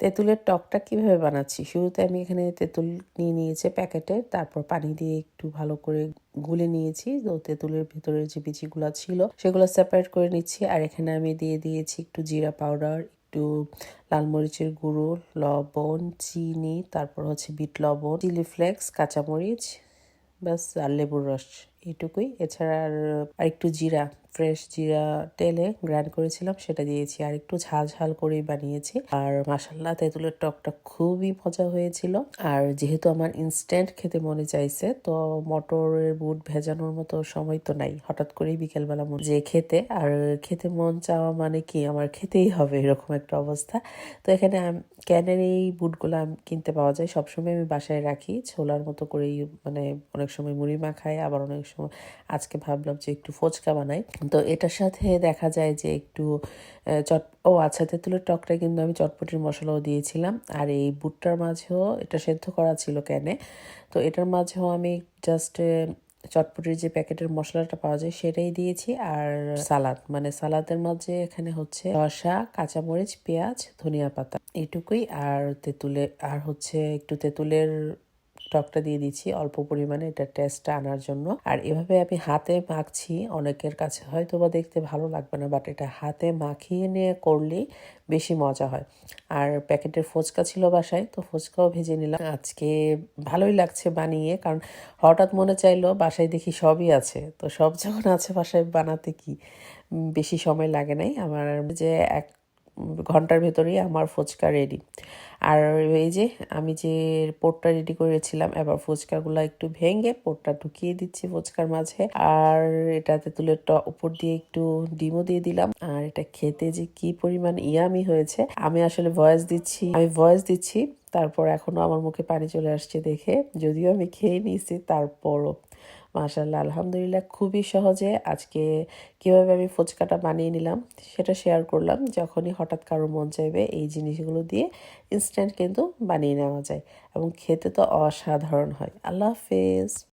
তেঁতুলের টকটা কীভাবে বানাচ্ছি? শুরুতে আমি এখানে তেঁতুল নিয়ে নিয়েছি প্যাকেটে, তারপর পানি দিয়ে একটু ভালো করে গুলে নিয়েছি। তো তেঁতুলের ভেতরের যে বিচিগুলো ছিল, সেগুলো সেপারেট করে নিচ্ছি। আর এখানে আমি দিয়ে দিয়েছি একটু জিরা পাউডার একটু লাল মরিচের গুঁড়ো, লবণ, চিনি, তারপর হচ্ছে বিট লবণ চিলি ফ্লেক্স কাঁচামরিচ ব্যাস, আর লেবুর রস এইটুকুই। এছাড়া আর আর একটু জিরা, ফ্রেশ জিরা তেলে গ্রাইন্ড করেছিলাম, সেটা দিয়েছি। আর একটু ঝাল ঝাল করেই বানিয়েছি। আর মাসাল্লাহ তেঁতুলের টকটা খুবই মজা হয়েছিল। আর যেহেতু আমার ইনস্ট্যান্ট খেতে মনে চাইছে, তো মটরের বুট ভেজানোর মতো সময় তো নাই। হঠাৎ করেই বিকেলবেলা মন যে খেতে, আর খেতে মন চাওয়া মানে কি? আমার খেতেই হবে এরকম একটা অবস্থা। তো এখানে ক্যানের এই বুটগুলো কিনতে পাওয়া যায়। সবসময় আমি বাসায় রাখি। ছোলার মতো করেই মানে অনেক সময় মুড়ি মাখাই, আবার অনেক সময় আজকে ভাবলাম যে একটু ফোচকা বানাই। তো এটার সাথে দেখা যায় যে একটু চট, ও আচ্ছা তেঁতুলের টকটা কিন্তু আমি চটপটির মশলাও দিয়েছিলাম। আর এই বুটটার মাঝেও এটা সেদ্ধ করা ছিল ক্যানে। তো এটার মাঝেও আমি জাস্ট চটপটির যে প্যাকেটের মশলাটা পাওয়া যায় সেটাই দিয়েছি। আর সালাদ মানে সালাদের মাঝে এখানে হচ্ছে রসা কাঁচামরিচ, পেঁয়াজ, ধনিয়া পাতা, এটুকুই। আর তেঁতুলের, আর হচ্ছে একটু তেঁতুলের টকটা দিয়ে দিচ্ছি, অল্প পরিমাণে এটা টেস্টটা আনার জন্য। আর এভাবে আমি হাতে মাখছি, অনেকের কাছে হয়তো বা দেখতে ভালো লাগবে না বাট এটা হাতে মাখিয়ে নিয়ে করলেই বেশি মজা হয়। আর প্যাকেটের ফুচকা ছিল বাসায়, তো ফুচকাও ভেজে নিলাম। আজকে ভালোই লাগছে বানিয়ে, কারণ হঠাৎ মনে চাইলো বাসায় দেখি সবই আছে। তো সব যখন আছে বাসায় বানাতে কি? বেশি সময় লাগে নাই। আমার যে এক ঘণ্টার ভেতরেই আমার ফুচকা রেডি আর এই যে আমি যে পোটটা রেডি করেছিলাম, এবার ফুচকাগুলো একটু ভেঙে পোটটা ঢুকিয়ে দিচ্ছি ফুচকার মাঝে। আর এটা তেঁতুলের ট- উপর দিয়ে একটু ডিমও দিয়ে দিলাম। আর এটা খেতে যে কি পরিমাণ ইয়ামি হয়েছে, আমি আসলে ভয়েস দিচ্ছি, আমি ভয়েস দিচ্ছি তারপর এখনও আমার মুখে পানি চলে আসছে দেখে। যদিও আমি খেয়ে নিয়েছি, তারপরও। মাশাল্লাহ আলহামদুলিল্লাহ খুবই সহজে আজকে কীভাবে আমি ফুচকাটা বানিয়ে নিলাম সেটা শেয়ার করলাম। যখনই হঠাৎ কারও মন চাইবে এই জিনিসগুলো দিয়ে ইনস্ট্যান্ট কিন্তু বানিয়ে নেওয়া যায় এবং খেতে তো অসাধারণ হয়। আল্লাহ হাফেজ।